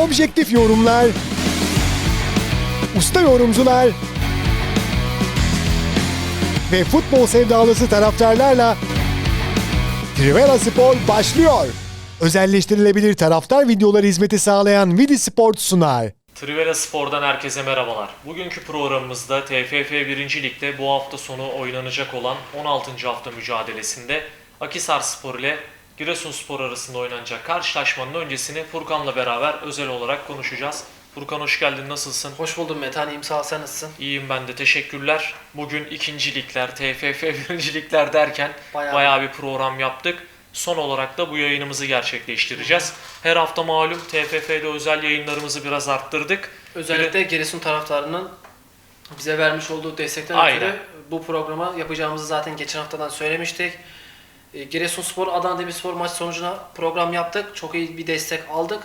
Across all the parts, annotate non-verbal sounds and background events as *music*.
objektif yorumlar, usta yorumcular ve futbol sevdalısı taraftarlarla Trivela Spor başlıyor. Özelleştirilebilir taraftar videoları hizmeti sağlayan Vidi Sport sunar. Trivela Spor'dan herkese merhabalar. Bugünkü programımızda TFF 1. Lig'de bu hafta sonu oynanacak olan 16. hafta mücadelesinde Akisar Spor ile Giresunspor arasında oynanacak karşılaşmanın öncesini Furkan'la beraber özel olarak konuşacağız. Furkan hoş geldin, nasılsın? Hoş buldum Metan, iyiyim sağ ol, sen nasılsın? İyiyim ben de, teşekkürler. Bugün ikinci ligler, TFF 1. ligler derken Bayağı- bayağı, bir program yaptık. Son olarak da bu yayınımızı gerçekleştireceğiz. Her hafta malum TFF'de özel yayınlarımızı biraz arttırdık. Özellikle Giresun taraftarının bize vermiş olduğu destekten ötürü bu programa yapacağımızı zaten geçen haftadan söylemiştik. E, Giresunspor Adana Demirspor maç sonucuna program yaptık. Çok iyi bir destek aldık.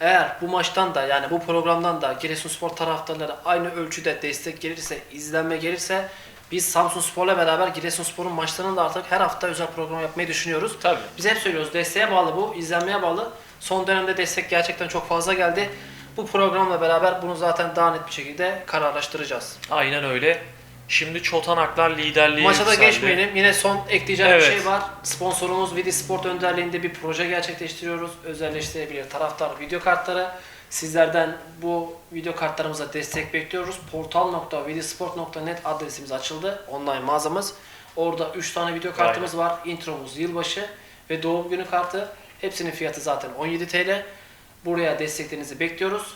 Eğer bu maçtan da yani bu programdan da Giresunspor taraftarları aynı ölçüde destek gelirse, izlenme gelirse biz Samsunspor'la beraber Giresunspor'un maçlarını da artık her hafta özel program yapmayı düşünüyoruz. Tabii. Biz hep söylüyoruz desteğe bağlı bu, izlenmeye bağlı. Son dönemde destek gerçekten çok fazla geldi. Bu programla beraber bunu zaten daha net bir şekilde kararlaştıracağız. Aynen öyle. Şimdi Çotanaklar liderliği Maça da yükseldi. geçmeyelim. Yine son ekleyeceğim Evet. bir şey var. Sponsorumuz Vidi Sport önderliğinde bir proje gerçekleştiriyoruz. Özelleştirebilir taraftar video kartları. Sizlerden bu video kartlarımıza destek bekliyoruz. Portal.vidisport.net adresimiz açıldı. Online mağazamız. Orada 3 tane video kartımız var. Intromuz yılbaşı ve doğum günü kartı. Hepsinin fiyatı zaten 17 TL. Buraya desteklerinizi bekliyoruz.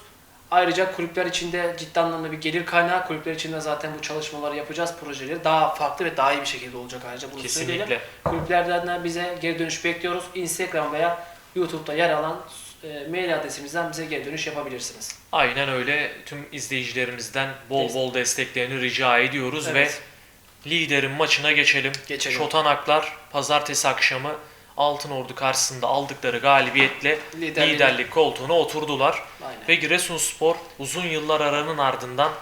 Ayrıca kulüpler içinde ciddi anlamda bir gelir kaynağı. Kulüpler içinde zaten bu çalışmaları yapacağız. Projeleri daha farklı ve daha iyi bir şekilde olacak ayrıca bunu Kesinlikle. söyleyelim. Kulüplerden de bize geri dönüş bekliyoruz. Instagram veya YouTube'da yer alan e, mail adresimizden bize geri dönüş yapabilirsiniz. Aynen öyle. Tüm izleyicilerimizden bol bol desteklerini rica ediyoruz Evet. ve liderin maçına geçelim. Geçelim. Çotanaklar pazartesi akşamı Altınordu karşısında aldıkları galibiyetle Liderliği- liderlik koltuğuna oturdular. Aynen. Ve Giresunspor uzun yıllar aranın ardından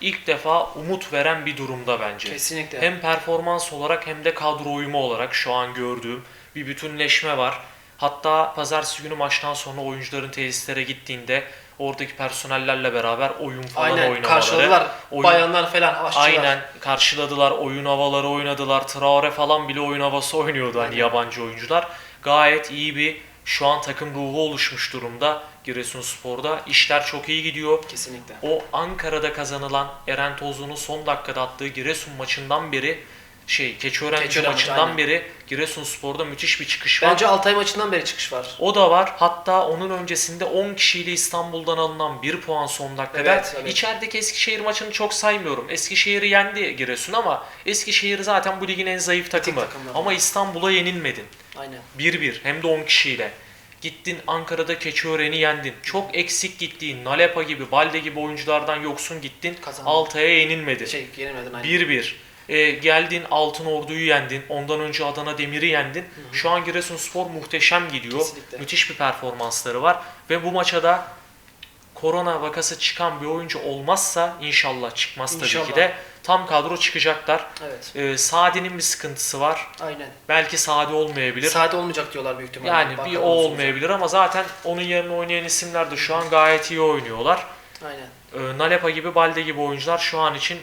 ilk defa umut veren bir durumda bence. Kesinlikle. Hem performans olarak hem de kadro uyumu olarak şu an gördüğüm bir bütünleşme var. Hatta pazartesi günü maçtan sonra oyuncuların tesislere gittiğinde oradaki personellerle beraber oyun falan Aynen oynamaları. karşıladılar. oyun- Bayanlar falan aşçılar. Aynen karşıladılar. Oyun havaları oynadılar. Traore falan bile oyun havası oynuyordu hani Aynen. yabancı oyuncular. Gayet iyi bir şu an takım ruhu oluşmuş durumda Giresunspor'da. İşler çok iyi gidiyor. Kesinlikle. O Ankara'da kazanılan Eren Tozlu'nun son dakikada attığı Giresun maçından beri şey Keçiören Keçiören maçı, maçından aynen. beri Giresunspor'da müthiş bir çıkış var. Bence Altay maçından beri çıkış var. O da var. Hatta onun öncesinde 10 kişiyle İstanbul'dan alınan 1 puan son dakikada. Evet, evet. İçerideki Eskişehir maçını çok saymıyorum. Eskişehir'i yendi Giresun ama Eskişehir zaten bu ligin en zayıf takımı. Ama İstanbul'a yenilmedin. Aynen. 1-1 hem de 10 kişiyle. Gittin Ankara'da Keçiören'i yendin. Çok eksik gittiğin Nalepa gibi, Balde gibi oyunculardan yoksun gittin. Kazandın. Altay'a yenilmedin. Şey yenilmedin aynen. 1-1. E, geldin Altın Ordu'yu yendin. Ondan önce Adana Demir'i yendin. Şu an Giresunspor muhteşem gidiyor. Kesinlikle. Müthiş bir performansları var. Ve bu maça da korona vakası çıkan bir oyuncu olmazsa inşallah çıkmaz tabii İnşallah. ki de tam kadro çıkacaklar. Evet. E, Sadi'nin bir sıkıntısı var. Aynen. Belki Sadi olmayabilir. Sade olmayacak diyorlar büyük ihtimalle. yani bir Bakalım o nasıl olacak. olmayabilir ama zaten onun yerine oynayan isimler de şu an gayet iyi oynuyorlar. Aynen. E, Nalepa gibi, Balde gibi oyuncular şu an için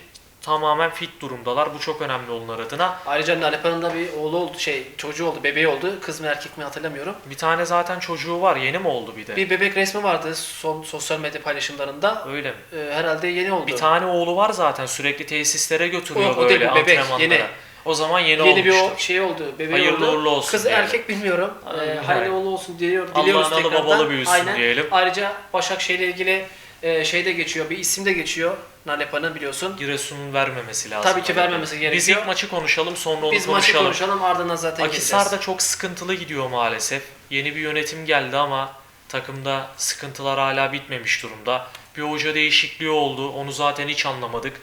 tamamen fit durumdalar. Bu çok önemli onlar adına. Ayrıca Nalepa'nın da bir oğlu oldu, şey çocuğu oldu, bebeği oldu. Kız mı erkek mi hatırlamıyorum. Bir tane zaten çocuğu var. Yeni mi oldu bir de? Bir bebek resmi vardı son sosyal medya paylaşımlarında. Öyle mi? Ee, herhalde yeni oldu. Bir tane oğlu var zaten. Sürekli tesislere götürüyor O- o değil, böyle bebek, antrenmanlara. yeni. O zaman yeni, yeni bir olmuştur. o şey oldu, bebeği Hayırlı oldu. uğurlu olsun Kız diyelim. erkek bilmiyorum. Ee, hayırlı uğurlu olsun Allah'ın diliyoruz adı tekrardan. babalı büyüsün Aynen. diyelim. Ayrıca Başakşehir'le ilgili e, şey de geçiyor, bir isim de geçiyor. Nalepa'nın biliyorsun. Giresun'un vermemesi lazım. Tabii ki vermemesi Biz gerekiyor. ilk maçı konuşalım sonra onu Biz maçı konuşalım. konuşalım ardından zaten Akisar geleceğiz. da çok sıkıntılı gidiyor maalesef. Yeni bir yönetim geldi ama takımda sıkıntılar hala bitmemiş durumda. Bir hoca değişikliği oldu. Onu zaten hiç anlamadık.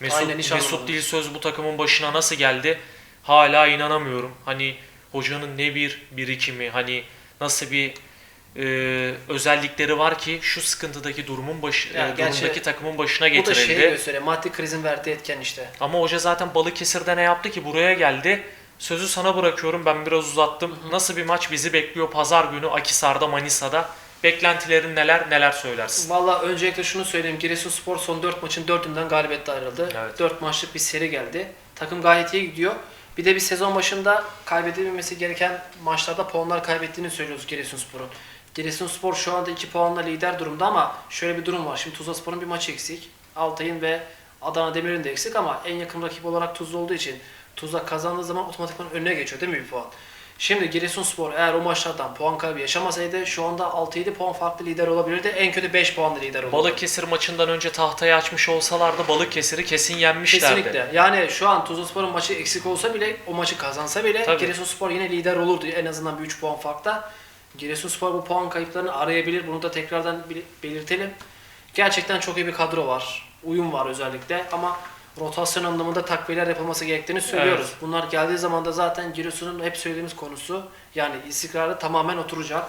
Mesut, Aynen, hiç Mesut anlamadık. Dilsöz bu takımın başına nasıl geldi? Hala inanamıyorum. Hani hocanın ne bir birikimi, hani nasıl bir e, özellikleri var ki şu sıkıntıdaki durumun baş, e, gerçi durumdaki takımın başına Bu da getirildi. şeyi gösteriyor, maddi krizin verdiği etken işte. Ama hoca zaten Balıkesir'de ne yaptı ki buraya geldi. Sözü sana bırakıyorum ben biraz uzattım. Nasıl bir maç bizi bekliyor pazar günü Akisar'da Manisa'da Beklentilerin neler neler söylersin? Valla öncelikle şunu söyleyeyim. Giresunspor son 4 maçın 4'ünden galibiyetle ayrıldı. Evet. 4 maçlık bir seri geldi. Takım gayet iyi gidiyor. Bir de bir sezon başında kaybedilmemesi gereken maçlarda puanlar kaybettiğini söylüyoruz Giresunspor'un. Giresunspor şu anda 2 puanla lider durumda ama şöyle bir durum var. Şimdi Tuzlaspor'un bir maçı eksik. Altay'ın ve Adana Demir'in de eksik ama en yakın rakip olarak Tuzla olduğu için Tuzla kazandığı zaman otomatikman önüne geçiyor değil mi bir puan? Şimdi Giresunspor eğer o maçlardan puan kaybı yaşamasaydı şu anda 6-7 puan farklı lider olabilirdi. En kötü 5 puanlı lider olurdu. Balıkesir maçından önce tahtayı açmış olsalardı Balıkesir'i kesin yenmişlerdi. Kesinlikle. Yani şu an Tuzlaspor'un maçı eksik olsa bile, o maçı kazansa bile Tabii. Giresunspor yine lider olurdu. En azından bir 3 puan farkta. Giresunspor bu puan kayıplarını arayabilir. Bunu da tekrardan belirtelim. Gerçekten çok iyi bir kadro var. Uyum var özellikle ama rotasyon anlamında takviyeler yapılması gerektiğini söylüyoruz. Evet. Bunlar geldiği zaman da zaten Giresun'un hep söylediğimiz konusu yani istikrarı tamamen oturacak.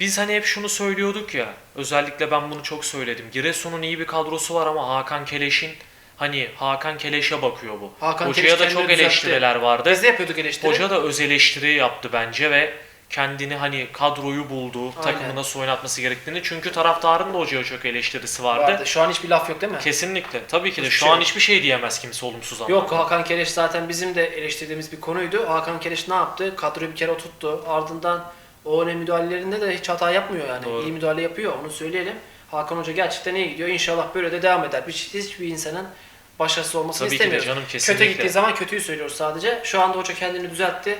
Biz hani hep şunu söylüyorduk ya, özellikle ben bunu çok söyledim. Giresun'un iyi bir kadrosu var ama Hakan Keleş'in hani Hakan Keleş'e bakıyor bu. Hakan Hocaya Keleş da çok düzeltti. eleştiriler vardı. Biz de yapıyorduk eleştiri. Hoca da öz eleştiri yaptı bence ve kendini hani kadroyu buldu, Aynen. takımı nasıl oynatması gerektiğini. Çünkü taraftarın da hocaya çok eleştirisi vardı. vardı. Şu an hiçbir laf yok değil mi? Kesinlikle. Tabii ki de Hiçbir şu şey an yok. hiçbir şey diyemez kimse olumsuz anlamda. Yok Hakan Keleş zaten bizim de eleştirdiğimiz bir konuydu. Hakan Keleş ne yaptı? Kadroyu bir kere oturttu. Ardından o önemli müdahalelerinde de hiç hata yapmıyor yani. Doğru. İyi müdahale yapıyor onu söyleyelim. Hakan Hoca gerçekten iyi gidiyor. İnşallah böyle de devam eder. Hiç, hiçbir insanın başarısız olmasını Tabii ki de istemiyoruz. canım, Kötü kesinlikle. gittiği zaman kötüyü söylüyoruz sadece. Şu anda hoca kendini düzeltti.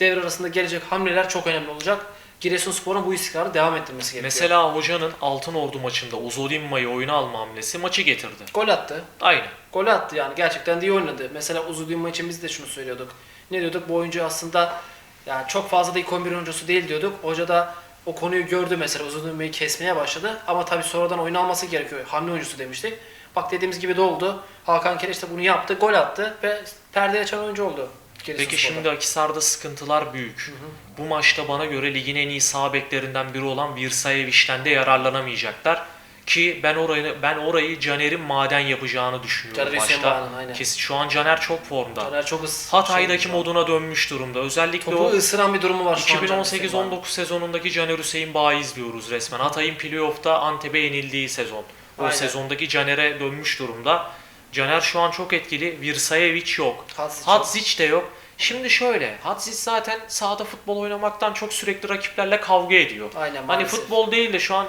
Devre arasında gelecek hamleler çok önemli olacak. Giresunspor'un bu istikrarı devam ettirmesi gerekiyor. Mesela hocanın Altın Ordu maçında Uzodimma'yı oyuna alma hamlesi maçı getirdi. Gol attı. Aynı. Gol attı yani gerçekten de iyi oynadı. Mesela Uzudinma için biz de şunu söylüyorduk. Ne diyorduk? Bu oyuncu aslında yani çok fazla da ilk 11 oyuncusu değil diyorduk. Hoca da o konuyu gördü mesela Uzudinma'yı kesmeye başladı. Ama tabii sonradan oyun alması gerekiyor. Hamle oyuncusu demiştik. Bak dediğimiz gibi de oldu. Hakan Keleş de bunu yaptı. Gol attı ve perde açan oyuncu oldu. Peki Giresunspor'da. şimdi Akisar'da sıkıntılar büyük. Bu maçta bana göre ligin en iyi sağ beklerinden biri olan Virsayevic'ten de yararlanamayacaklar. Ki ben orayı ben orayı Caner'in maden yapacağını düşünüyorum Caner maçta. Kesin şu an Caner çok formda. Caner çok ıs- Hatay'daki şey- moduna dönmüş durumda. Özellikle topu o ısıran bir durumu var şu an Caner Hüseyin Bağ'ın. 2018-19 sezonundaki Caner Hüseyin Bağ'ı izliyoruz resmen. Hatay'ın playoff'ta Antep'e yenildiği sezon. O Aynen. sezondaki Caner'e dönmüş durumda. Caner şu an çok etkili. Virsayevic yok. Hadzic de yok. Şimdi şöyle, Hadzic zaten sahada futbol oynamaktan çok sürekli rakiplerle kavga ediyor. Aynen Hani futbol değil de şu an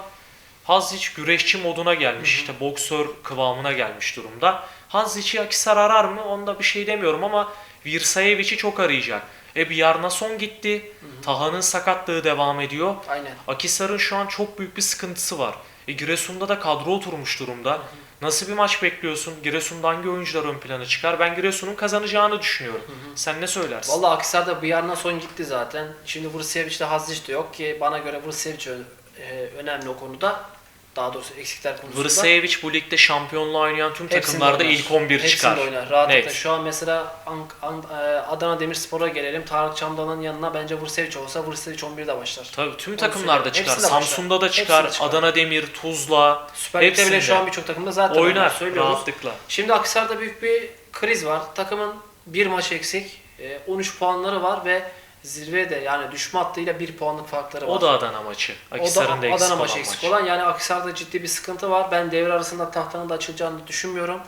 Hadzic güreşçi moduna gelmiş, işte boksör kıvamına gelmiş durumda. Hadzic'i Akisar arar mı? Onda bir şey demiyorum ama Virsayevic'i çok arayacak. E bir Yarnason gitti. Taha'nın sakatlığı devam ediyor. Aynen. Akisar'ın şu an çok büyük bir sıkıntısı var. E Giresun'da da kadro oturmuş durumda. Nasıl bir maç bekliyorsun? Giresun'da hangi oyuncular ön plana çıkar? Ben Giresun'un kazanacağını düşünüyorum. Sen ne söylersin? Vallahi Akhisar'da bir yerden son gitti zaten. Şimdi Vursevic'de Hazic de yok ki bana göre Vursevic e, önemli o konuda. Daha doğrusu eksikler konusunda. Vrsajevic bu ligde şampiyonluğa oynayan tüm Hepsinde takımlarda oynar. ilk 11 Hepsinde çıkar. oynar. Rahatlıkla. Net. Şu an mesela An- An- e, Adana Demirspor'a gelelim. Tarık Çamdalan'ın yanına bence Vursevic olsa Vursevic 11'de başlar. Tabii tüm takımlarda söyleyeyim. çıkar. Hepsinde başlar. Samsun'da da Hepsinde çıkar. çıkar. Adana Demir, Tuzla. Süper Lig'de bile hepsinde. şu an birçok takımda zaten oynar söylüyoruz. rahatlıkla. Şimdi Akhisar'da büyük bir kriz var. Takımın bir maç eksik. e, 13 puanları var ve zirvede yani düşme hattıyla bir puanlık farkları var. O da Adana maçı. Akisar'ın da eksik Adana olan maçı maç. eksik olan. Yani Akhisar'da ciddi bir sıkıntı var. Ben devre arasında tahtanın da açılacağını düşünmüyorum.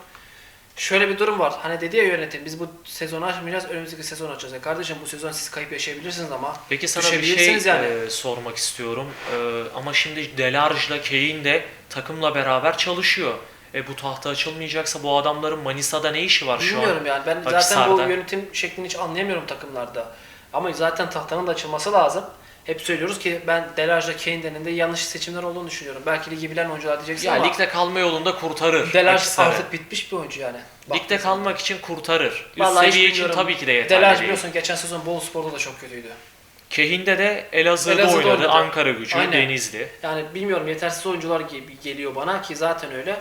Şöyle bir durum var. Hani dedi ya yönetim biz bu sezonu açmayacağız, önümüzdeki sezon açacağız. Ya kardeşim bu sezon siz kayıp yaşayabilirsiniz ama Peki sana bir şey yani. e, sormak istiyorum. E, ama şimdi Delarge'la Kane de takımla beraber çalışıyor. E bu tahta açılmayacaksa bu adamların Manisa'da ne işi var şu an? Bilmiyorum yani. Ben zaten bu yönetim şeklini hiç anlayamıyorum takımlarda. Ama zaten tahtanın da açılması lazım. Hep söylüyoruz ki ben Delarge'la Kane deninde yanlış seçimler olduğunu düşünüyorum. Belki ligi bilen oyuncular diyeceksin Ya ama ligde kalma yolunda kurtarır. Delarge Akhisar'ı. artık bitmiş bir oyuncu yani. Ligde Baktığın kalmak için kurtarır. Üst Vallahi hiç seviye için bilmiyorum. tabii ki de yeterli Delarge değil. biliyorsun geçen sezon Bol Spor'da da çok kötüydü. Kehin'de de Elazığ'da, Elazığ'da oynadı. oynadı. Ankara gücü, Aynen. Denizli. Yani bilmiyorum yetersiz oyuncular ge- geliyor bana ki zaten öyle.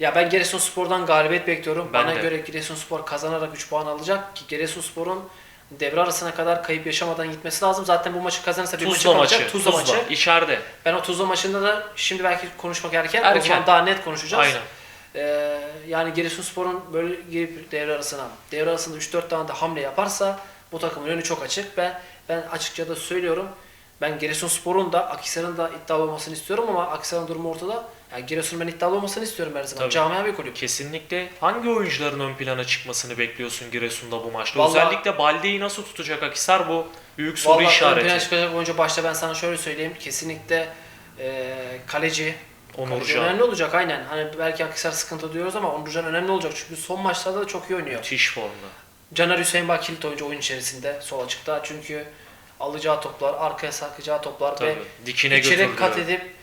Ya ben Giresunspor'dan galibiyet bekliyorum. Ben bana de. göre Giresunspor kazanarak 3 puan alacak ki Giresunspor'un devre arasına kadar kayıp yaşamadan gitmesi lazım. Zaten bu maçı kazanırsa bir maçı Tuzla kalacak. maçı. Tuzla, maçı. içeride. Ben o Tuzla maçında da şimdi belki konuşmak erken. O Erken. zaman daha net konuşacağız. Aynen. Ee, yani Giresunspor'un böyle girip devre arasına, devre arasında 3-4 tane de hamle yaparsa bu takımın önü çok açık ve ben açıkça da söylüyorum Ben Giresunspor'un da Akhisar'ın da iddialı olmasını istiyorum ama Akhisar'ın durumu ortada. Yani Giresun'un ben iddialı olmasını istiyorum her zaman. Tabii. Camia bir kulüp. Kesinlikle. Hangi oyuncuların ön plana çıkmasını bekliyorsun Giresun'da bu maçta? Vallahi- Özellikle Balde'yi nasıl tutacak Akisar bu büyük soru Vallahi ön işareti. plana çıkacak oyuncu başta ben sana şöyle söyleyeyim. Kesinlikle e, kaleci. Onurcan. önemli olacak aynen. Hani belki Akhisar sıkıntı diyoruz ama Onurcan önemli olacak. Çünkü son maçlarda da çok iyi oynuyor. Müthiş formda. Caner Hüseyin Bak kilit oyuncu oyun içerisinde sol açıkta. Çünkü alacağı toplar, arkaya sarkacağı toplar Tabii. ve Dikine içeri kat edip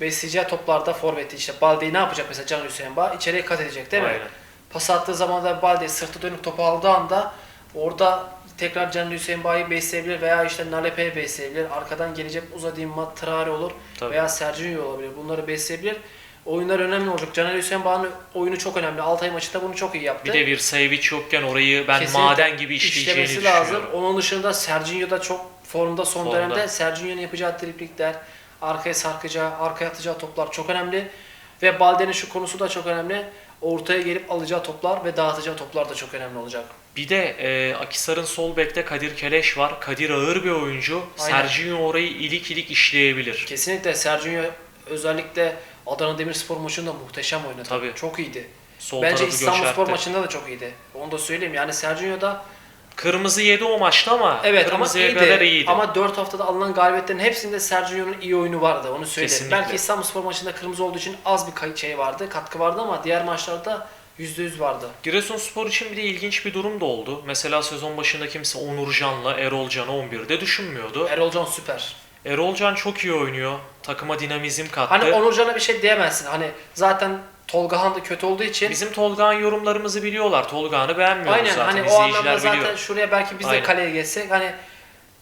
besleyeceği toplarda forveti işte Balde'yi ne yapacak mesela Caner Hüseyin Bak? İçeriye kat edecek değil mi? Aynen. Pas attığı zaman da Balde sırtı dönük topu aldığı anda orada tekrar Caner Hüseyin Bağ'ı besleyebilir veya işte Nalepe'yi besleyebilir. Arkadan gelecek Uzadimma, Traore olur Tabii. veya Sergio olabilir. Bunları besleyebilir. Oyunlar önemli olacak. Caner Hüseyin Bağ'ın oyunu çok önemli. Altay maçında bunu çok iyi yaptı. Bir de bir Savic yokken orayı ben Kesinlikle maden gibi işleyeceğini işlemesi düşünüyorum. lazım. Onun dışında Sergio da çok formda son Formda. dönemde. Sergio'nun yapacağı triplikler, arkaya sarkacağı, arkaya atacağı toplar çok önemli. Ve Balde'nin şu konusu da çok önemli. Ortaya gelip alacağı toplar ve dağıtacağı toplar da çok önemli olacak. Bir de e, Akisar'ın sol bekte Kadir Keleş var. Kadir ağır bir oyuncu. Aynen. Sergio orayı ilik ilik işleyebilir. Kesinlikle Sergio özellikle Adana Demirspor maçında muhteşem oynadı. Tabii. Çok iyiydi. Sol Bence İstanbulspor göçertti. maçında da çok iyiydi. Onu da söyleyeyim. Yani Sergio da Kırmızı yedi o maçta ama Evet ama kırmızıya iyiydi. kadar iyiydi. Ama 4 haftada alınan galibiyetlerin hepsinde Sergio'nun iyi oyunu vardı. Onu söyleyeyim. Kesinlikle. Belki İstanbulspor maçında kırmızı olduğu için az bir şey vardı, katkı vardı ama diğer maçlarda %100 vardı. Giresunspor için bir de ilginç bir durum da oldu. Mesela sezon başında kimse Onurcan'la Erol Can'ı 11'de düşünmüyordu. Erol Can süper. Erol Can çok iyi oynuyor. Takıma dinamizm kattı. Hani Onurcan'a bir şey diyemezsin. Hani zaten Tolgahan da kötü olduğu için Bizim Tolga'nın yorumlarımızı biliyorlar. Tolga'nı beğenmiyoruz aynen zaten. hani o İzleyiciler anlamda zaten biliyor. şuraya belki biz de Aynen. kaleye geçsek hani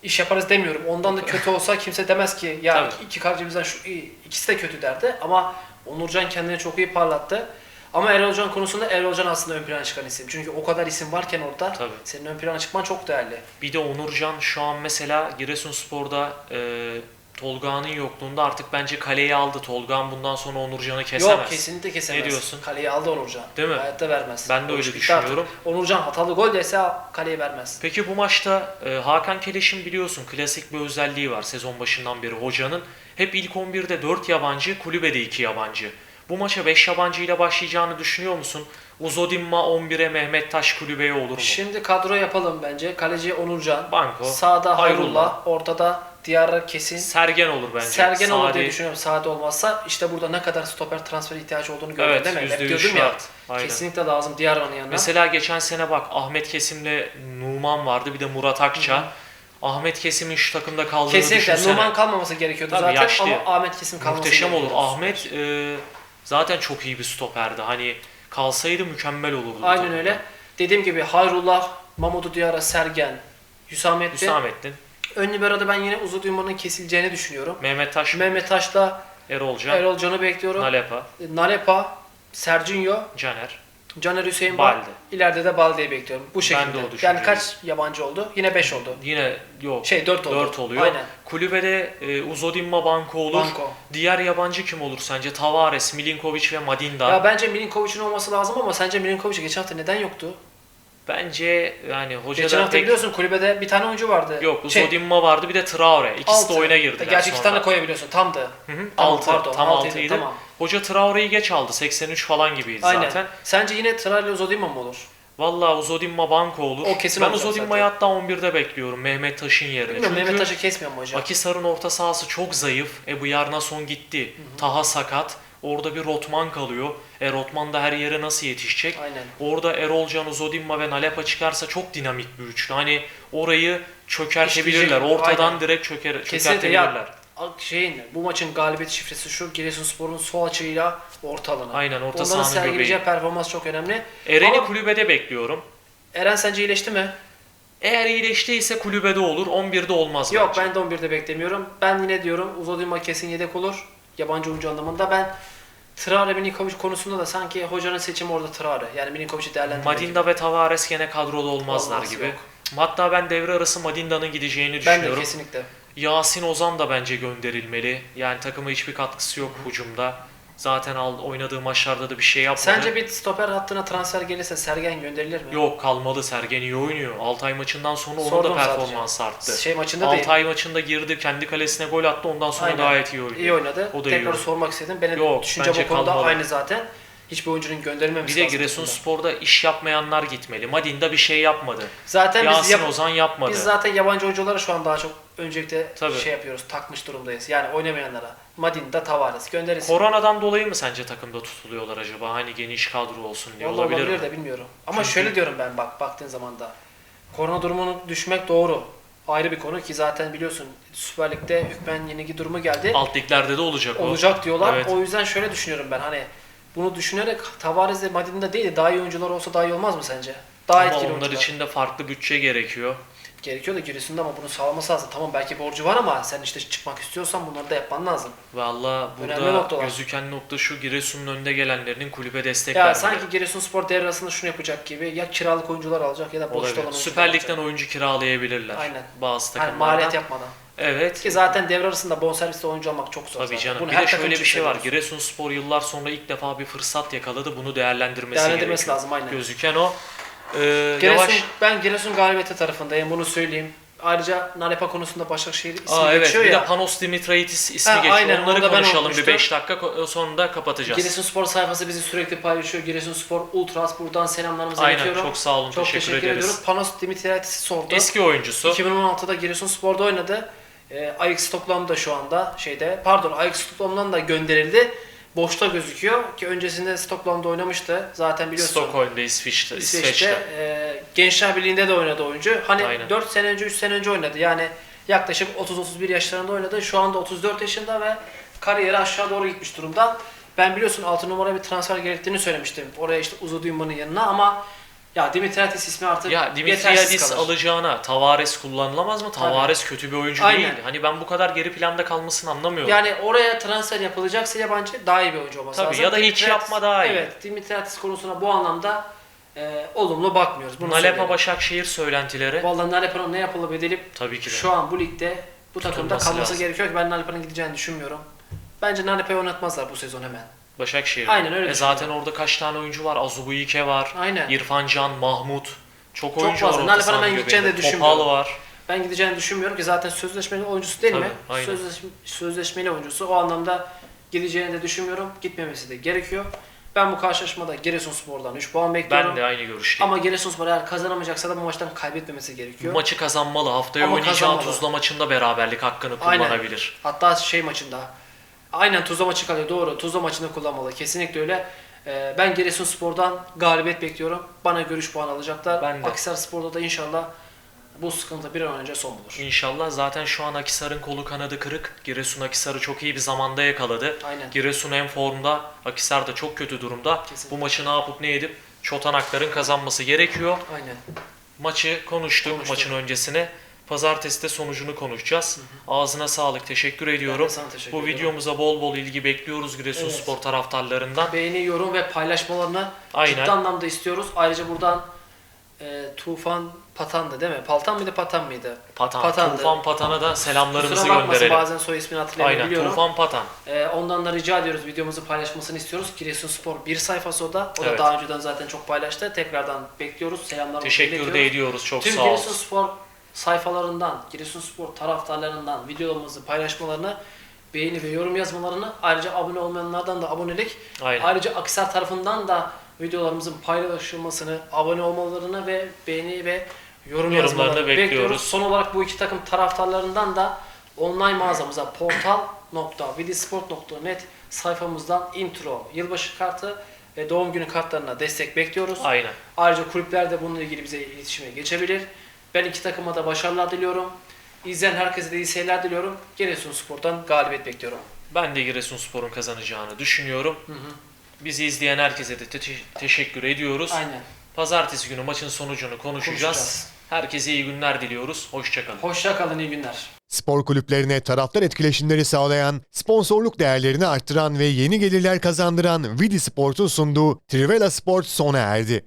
iş yaparız demiyorum. Ondan da *laughs* kötü olsa kimse demez ki ya Tabii. iki, kalecimizden şu iyi. ikisi de kötü derdi ama Onurcan kendini çok iyi parlattı. Ama Erol Can konusunda Erol Can aslında ön plana çıkan isim. Çünkü o kadar isim varken orada Tabii. senin ön plana çıkman çok değerli. Bir de Onurcan şu an mesela Giresunspor'da e, Tolga'nın yokluğunda artık bence kaleyi aldı. Tolga'nın bundan sonra Onurcan'ı kesemez. Yok kesinlikle kesemez. Ne diyorsun? Kaleyi aldı Onurcan. Değil mi? Hayatta vermez. Ben de O öyle düşünüyorum. artık. Onurcan hatalı gol dese kaleyi vermez. Peki bu maçta e, Hakan Keleş'in biliyorsun klasik bir özelliği var sezon başından beri hocanın. Hep ilk 11'de 4 yabancı, kulübede 2 yabancı. Bu maça 5 yabancı ile başlayacağını düşünüyor musun? Uzodimma 11'e Mehmet Taş kulübeye olur mu? Şimdi kadro yapalım bence. Kaleci Onurcan. Banko, Sağda Hayrullah. Hayrullah. Ortada Diyarra kesin. Sergen olur bence. Sergen olur Sadi- diye düşünüyorum. Sade olmazsa işte burada ne kadar stoper transfer ihtiyacı olduğunu gördüm Evet, değil mi? Hep %100 diyordum ya. Aynen. Kesinlikle lazım Diyarra'nın yanına. Mesela geçen sene bak Ahmet Kesim'le Numan vardı bir de Murat Akça. Ahmet Kesim'in şu takımda kaldığını Kesinlikle düşünsene. Numan kalmaması gerekiyordu Tabii, zaten yaşlı. ama Ahmet kesin kalması Muhteşem olur. Ahmet e, zaten çok iyi bir stoperdi. Hani kalsaydı mükemmel olurdu. Aynen öyle. Dediğim gibi Hayrullah, Mamadou Diyarra, Sergen, Hüsamettin. Hüsamettin, Ön libero'da ben yine Uzun Duyman'ın kesileceğini düşünüyorum. Mehmet Taş, Mehmet Taş'ta Erol Can, Erol Can'ı bekliyorum. Nalepa, Nalepa, Serginho, Caner. Caner Hüseyin Balde. İleride de Balde'yi bekliyorum. Bu şekilde. de o yani kaç yabancı oldu? Yine 5 oldu. Yine yok. Şey 4 oldu. 4 oluyor. Aynen. Kulübede e, Uzodimma Banko olur. Banko. Diğer yabancı kim olur sence? Tavares, Milinkovic ve Madinda. Ya bence Milinkovic'in olması lazım ama sence Milinkovic geçen hafta neden yoktu? Bence yani hoca Geçen hafta pek... biliyorsun kulübede bir tane oyuncu vardı. Yok Şey, Uzodimma vardı bir de Traore. İkisi de altı. oyuna girdiler Gerçi iki sonra. tane koyabiliyorsun tamdı. Hı hı, Tamam, altı, pardon, tam altıydı, altıydı. tamam. Hoca Traore'yi geç aldı. 83 falan gibiydi Aynen. zaten. Sence yine Tralli Uzodimma mı olur? Vallahi Uzodimma banko olur. O kesin ben olacak Uzodimma'yı hatta 11'de bekliyorum Mehmet Taş'ın yerine. Bilmiyorum Çünkü Mehmet Taş'ı kesmiyor mu hocam? Akisar'ın orta sahası çok zayıf. E bu Yarnason gitti. Taha sakat. Orada bir Rotman kalıyor. E Rotman da her yere nasıl yetişecek? Aynen. Orada Erol Can, Uzodimma ve Nalepa çıkarsa çok dinamik bir üçlü. Hani orayı çökertebilirler. İşleyecek, Ortadan aynen. direkt çöker, Kesinlikle çökertebilirler. ya şeyin bu maçın galibiyet şifresi şu Giresunspor'un sol açığıyla orta alanı. Aynen, orta Onların sergileyeceği performans çok önemli. Eren'i Ama- kulübede bekliyorum. Eren sence iyileşti mi? Eğer iyileştiyse kulübede olur, 11'de olmaz Yok bence. ben de 11'de beklemiyorum. Ben yine diyorum Uzodimma kesin yedek olur. Yabancı oyuncu anlamında. Ben Traore Milinkovic konusunda da sanki hocanın seçimi orada Traore. Yani Milinkovic'i değerlendirmek. Madinda ve Tavares gene kadroda olmazlar Olmaz, gibi. yok. Hatta ben devre arası Madinda'nın gideceğini Ben de düşünüyorum. kesinlikle. Yasin Ozan da bence gönderilmeli. Yani takıma hiçbir katkısı yok hücumda. Zaten al, oynadığı maçlarda da bir şey yapmadı. Sence bir stoper hattına transfer gelirse Sergen gönderilir mi? Yok kalmalı Sergen iyi oynuyor. Altay maçından sonra onun Sordum da sadece. performans arttı. Şey maçında değil. Altay maçında girdi kendi kalesine gol attı ondan sonra Aynen. gayet iyi oynuyor. İyi oynadı. O da iyi Tekrar oynadı. sormak istedim. Benim Yok, düşünce bence bu konuda kalmalı. aynı zaten. Hiçbir oyuncunun gönderilmemesi Bir de lazım. Giresunspor'da iş yapmayanlar gitmeli. Madin'de bir şey yapmadı. Zaten biz, Yasin yap- Ozan yapmadı. biz zaten yabancı oyunculara şu an daha çok öncelikle Tabii. şey yapıyoruz. Takmış durumdayız. Yani oynamayanlara. Madin'de Tavares gönderirsin. Koronadan dolayı mı sence takımda tutuluyorlar acaba? Hani geniş kadro olsun diye Vallahi olabilir, olabilir mi? de bilmiyorum. Ama Çünkü- şöyle diyorum ben bak baktığın zaman da. Korona durumunu düşmek doğru. Ayrı bir konu ki zaten biliyorsun Süper Lig'de hükmen yenilgi durumu geldi. Alt liglerde de olacak o. Olacak diyorlar. Evet. O yüzden şöyle düşünüyorum ben hani bunu düşünerek Tavares de Madin'de değil de daha iyi oyuncular olsa daha iyi olmaz mı sence? Daha Ama etkili onlar oyuncular. için de farklı bütçe gerekiyor. Gerekiyor da Giresun'da ama bunu sağlaması lazım. Tamam belki borcu var ama sen işte çıkmak istiyorsan bunları da yapman lazım. Valla burada noktalar. gözüken nokta şu Giresun'un önde gelenlerinin kulübe destek Ya vermeli. sanki Giresunspor devre arasında şunu yapacak gibi ya kiralık oyuncular alacak ya da boşta olan Olabilir. oyuncular Süper alacak. Lig'den oyuncu kiralayabilirler. Aynen. Bazı Hani takımlardan. maliyet yapmadan. Evet. Ki zaten devre arasında bonservisle oyuncu almak çok zor. Tabii zaten. canım. Bunu bir her de takım şöyle için bir şey var. söylüyoruz. Giresunspor yıllar sonra ilk defa bir fırsat yakaladı. Bunu değerlendirmesi, Değerlendirmesi gerekiyor. lazım, aynen. Gözüken o. Ee, Giresun, yavaş. Ben Giresun galibiyeti tarafındayım bunu söyleyeyim. Ayrıca Nalepa konusunda Başakşehir ismi Aa, evet. geçiyor Bir ya. de Panos Dimitraitis ismi Ha, geçiyor. aynen, Onları onu da ben konuşalım bir unutmuştum. 5 dakika ko- sonra da kapatacağız. Giresunspor sayfası bizi sürekli paylaşıyor. Giresunspor Ultras buradan selamlarımızı Aynen iletiyorum. çok sağ olun. Çok teşekkür, teşekkür, ederiz. ediyoruz. Panos Dimitriadis'i sordu. Eski oyuncusu. 2016'da Giresunspor'da oynadı. E, Ajax toplamda şu anda şeyde. Pardon Ajax toplamından da gönderildi. Boşta gözüküyor ki öncesinde Stockholm'da oynamıştı. Zaten biliyorsun. Stockholm'da İsviçre, İsveç'te İsveç'te. e, Gençler Birliği'nde de oynadı oyuncu. Hani Aynen. 4 sene önce 3 sene önce oynadı. Yani yaklaşık 30-31 yaşlarında oynadı. Şu anda 34 yaşında ve kariyeri aşağı doğru gitmiş durumda. Ben biliyorsun 6 numara bir transfer gerektiğini söylemiştim. Oraya işte Uzo Duyman'ın yanına ama ya Dimitriadis ismi artık Ya Dimitriadis alacağına Tavares kullanılamaz mı? Tavares kötü bir oyuncu Aynen. değil. Hani ben bu kadar geri planda kalmasını anlamıyorum. Yani oraya transfer yapılacaksa yabancı daha iyi bir oyuncu olması Tabii, lazım. ya da hiç yapma daha iyi. Evet, Dimitriadis konusuna bu anlamda e, olumlu bakmıyoruz. Bunu Nalepa söyleyelim. Başakşehir söylentileri Vallahi Nalepa'nın ne yapılıp edilip tabii ki de. şu an bu ligde bu takımda kalması lazım. gerekiyor ki ben Nalepa'nın gideceğini düşünmüyorum. Bence Nalepa'yı oynatmazlar bu sezon hemen. Başakşehir. Aynen öyle E zaten orada kaç tane oyuncu var? Azubuyike var. Aynen. İrfan Can, Mahmut. Çok Çok oyuncu fazla. var Nalepa hemen gideceğini de düşünmüyorum. Topal var. Ben gideceğini düşünmüyorum ki zaten sözleşmeli oyuncusu değil mi? Tabii, aynen. Sözleşme, sözleşmeli oyuncusu. O anlamda gideceğini de düşünmüyorum. Gitmemesi de gerekiyor. Ben bu karşılaşmada Giresunspor'dan 3 puan bekliyorum. Ben de aynı görüşteyim. Ama Giresunspor eğer kazanamayacaksa da bu maçtan kaybetmemesi Bu gerekiyor. maçı kazanmalı. Haftaya Ama oynayacağı kazanmalı. Tuzla maçında beraberlik hakkını Aynen. kullanabilir. Hatta şey maçında. Aynen Tuzla maçı kalıyor doğru. Tuzla maçında kullanmalı. Kesinlikle öyle. Ee, ben Giresunspor'dan galibiyet bekliyorum. Bana görüş puan alacaklar. Ben de. Akhisarspor'da da inşallah bu sıkıntı bir an önce son bulur. İnşallah zaten şu an Akisar'ın kolu kanadı kırık. Giresun Akisar'ı çok iyi bir zamanda yakaladı. Aynen. Giresun en formda, Akisar da çok kötü durumda. Kesinlikle. Bu maçı ne yapıp ne edip çotanakların kazanması gerekiyor. Aynen. Maçı konuştuk, Konuştuk. maçın öncesine. Pazartesi de sonucunu konuşacağız. Ağzına sağlık, teşekkür ediyorum. sana teşekkür Bu videomuza bol bol ilgi bekliyoruz Giresun Evet. Spor taraftarlarından. Beğeni, yorum ve paylaşmalarını Aynen. ciddi anlamda istiyoruz. Ayrıca buradan e, Tufan Patan'dı değil mi? Paltan mıydı Patan mıydı? Patan, Patan'dı. Tufan Patan'a da selamlarımızı Kusura gönderelim. bazen soy ismini Aynen, hatırlayamayabiliyorum. Tufan Patan. Ee, ondan da rica ediyoruz videomuzu paylaşmasını istiyoruz. Giresunspor bir sayfası o da. O da Evet. daha önceden zaten çok paylaştı. Tekrardan bekliyoruz. Selamlarımızı Teşekkür iletiyoruz. de ediyoruz, çok Tüm sağ olsun. Giresunspor sayfalarından, Giresunspor taraftarlarından videolarımızı paylaşmalarını, beğeni ve yorum yazmalarını, ayrıca abone olmayanlardan da abonelik, Aynen. ayrıca Aksar tarafından da videolarımızın paylaşılmasını, abone olmalarını ve beğeni ve yorum yazmalarını bekliyoruz. bekliyoruz. Son olarak bu iki takım taraftarlarından da online mağazamıza portal.vidisport.net sayfamızdan intro, yılbaşı kartı ve doğum günü kartlarına destek bekliyoruz. Aynen. Ayrıca kulüpler de bununla ilgili bize iletişime geçebilir. Ben iki takıma da başarılar diliyorum. İzleyen herkese de iyi seyirler diliyorum. Giresunspor'dan galibiyet bekliyorum. Ben de Giresunspor'un kazanacağını düşünüyorum. Bizi izleyen herkese de te- teşekkür ediyoruz. Aynen. Pazartesi günü maçın sonucunu konuşacağız. Konuşacağız. Herkese iyi günler diliyoruz. Hoşçakalın. Hoşça kalın, iyi günler. Spor kulüplerine taraftar etkileşimleri sağlayan, sponsorluk değerlerini arttıran ve yeni gelirler kazandıran Vidi Sport'un sunduğu Trivela Sport sona erdi.